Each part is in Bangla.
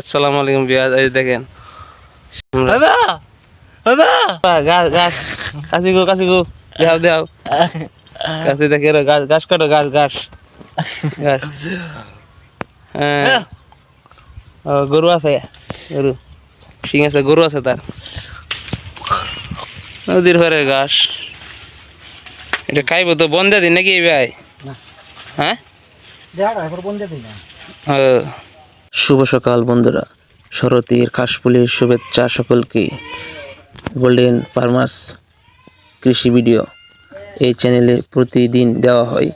আসসালামু আলাইকুম বিয়াজ এই দেখেন। দাদা দাদা গাছ গাছ কাশি গো কাশি গো দেও দেও কাশি দেখে রে গাছ গাছ কাটো গাছ গাছ গাছ। হ্যাঁ। ও, গরু আছে গরু। সিং আছে গরু আছে তার। নদীর ঘরে ঘাস। এটা খাইব তো বন্ধে দিন নাকি ভাই? না। হ্যাঁ? ও। শুভ সকাল বন্ধুরা। শরতের কাশফুলের শুভেচ্ছা সকলকে। গোল্ডেন ফার্মার্স কৃষি ভিডিও এই চ্যানেলে প্রতিদিন দেওয়া হয়।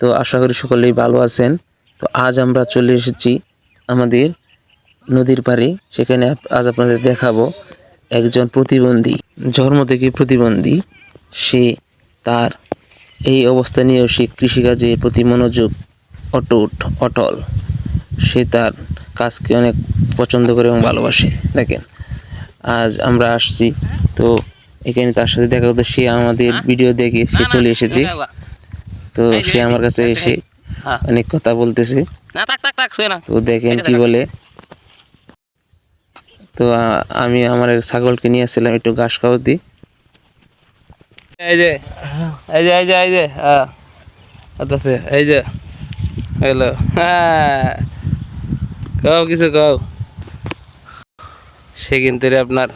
তো আশা করি সকলেই ভালো আছেন। তো আজ আমরা চলে এসেছি আমাদের নদীর পাড়ে। সেখানে আজ আপনাদের দেখাবো একজন প্রতিবন্ধী জন্ম থেকে প্রতিবন্ধী। সে তার এই অবস্থা নিয়েও সে কৃষিকাজের প্রতি মনোযোগ অটুট অটল সে তার কাজকে অনেক পছন্দ করে এবং ভালোবাসে দেখেন আজ আমরা আসছি তো এখানে তার সাথে দেখা হতো সে আমাদের ভিডিও দেখে সে চলে এসেছে তো সে আমার কাছে এসে অনেক কথা বলতেছে তো দেখেন কি বলে তো আমি আমার ছাগলকে নিয়ে আসছিলাম একটু ঘাস খাওয়াতে এই যে এই যে এই যে এই যে হ্যাঁ আছে এই যে হ্যালো হ্যাঁ কও কিছু কও। সে কিন্তু রে আপনার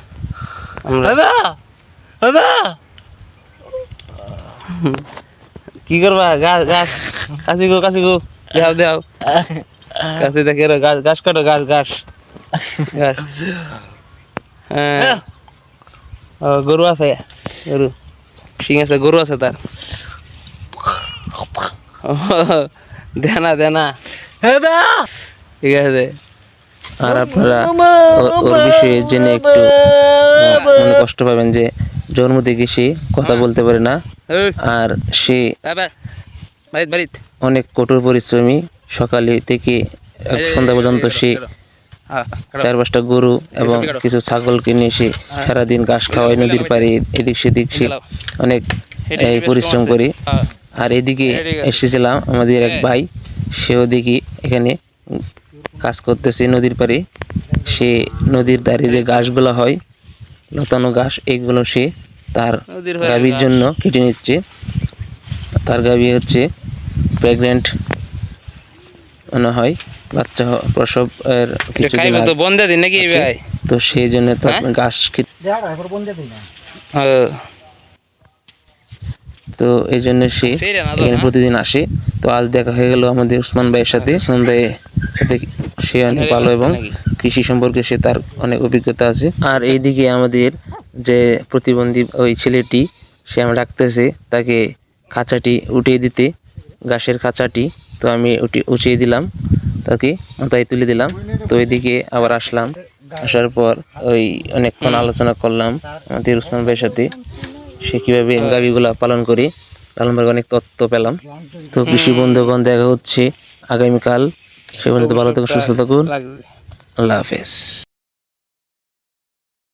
কি করবা? গাছ গাছ কাশি গো কাশি গো দেও দেও কাশি দেখে গাছ গাছ কাটো গাছ গাছ গাছ। হ্যাঁ। ও, গরু আছে গরু। সিং আছে গরু আছে তার। দেনা দেনা। ঠিক আছে। আর আপনারা ওর বিষয়ে জেনে একটু মনে কষ্ট পাবেন যে জন্ম থেকে সে কথা বলতে পারে না। আর সে বাড়িত অনেক কঠোর পরিশ্রমী। সকালে থেকে সন্ধ্যা পর্যন্ত সে চার পাঁচটা গরু এবং কিছু ছাগলকে নিয়ে এসে সারাদিন ঘাস খাওয়ায় নদীর পাড়ে এদিক সেদিক সে অনেক পরিশ্রম করে। আর এদিকে এসেছিলাম আমাদের এক ভাই সেও দেখি এখানে কাজ করতেছে নদীর পাড়ে। সে নদীর ধারে যে ঘাসগুলো হয় লতানো ঘাস এগুলো সে তার গাভীর জন্য কেটে নিচ্ছে। তার গাভী হচ্ছে প্রেগনেন্ট মনে হয়। বাচ্চা প্রসব এর কিছুদিন আগে বন্ধে দিন নাকি আছে। তো সেই জন্য তো ঘাস খেতে দেখা এবার বন্ধে দিই না। তো এই জন্য সে তো, এখানে প্রতিদিন আসে। তো আজ দেখা হয়ে গেল আমাদের উসমান ভাইয়ের সাথে। উসমান ভাইয়ের সাথে সে অনেক ভালো এবং কৃষি সম্পর্কে সে তার অনেক অভিজ্ঞতা আছে। আর এইদিকে আমাদের যে প্রতিবন্ধী ওই ছেলেটি সে আমরা ডাকতেছে তাকে খাঁচাটি উঠিয়ে দিতে ঘাসের খাঁচাটি। তো আমি উঠি উঠিয়ে দিলাম। তাকে তাই তুলে দিলাম। তো ওইদিকে আবার আসলাম। আসার পর ওই অনেকক্ষণ আলোচনা করলাম আমাদের উসমান ভাইয়ের সাথে। সে কীভাবে গাভিগুলা পালন করি পালন করে অনেক তত্ত্ব পেলাম। তো কৃষি বন্ধুগণ, দেখা হচ্ছে আগামীকাল। সে পর্যন্ত ভালো থাকুন, সুস্থ থাকুন। আল্লাহ হাফেজ।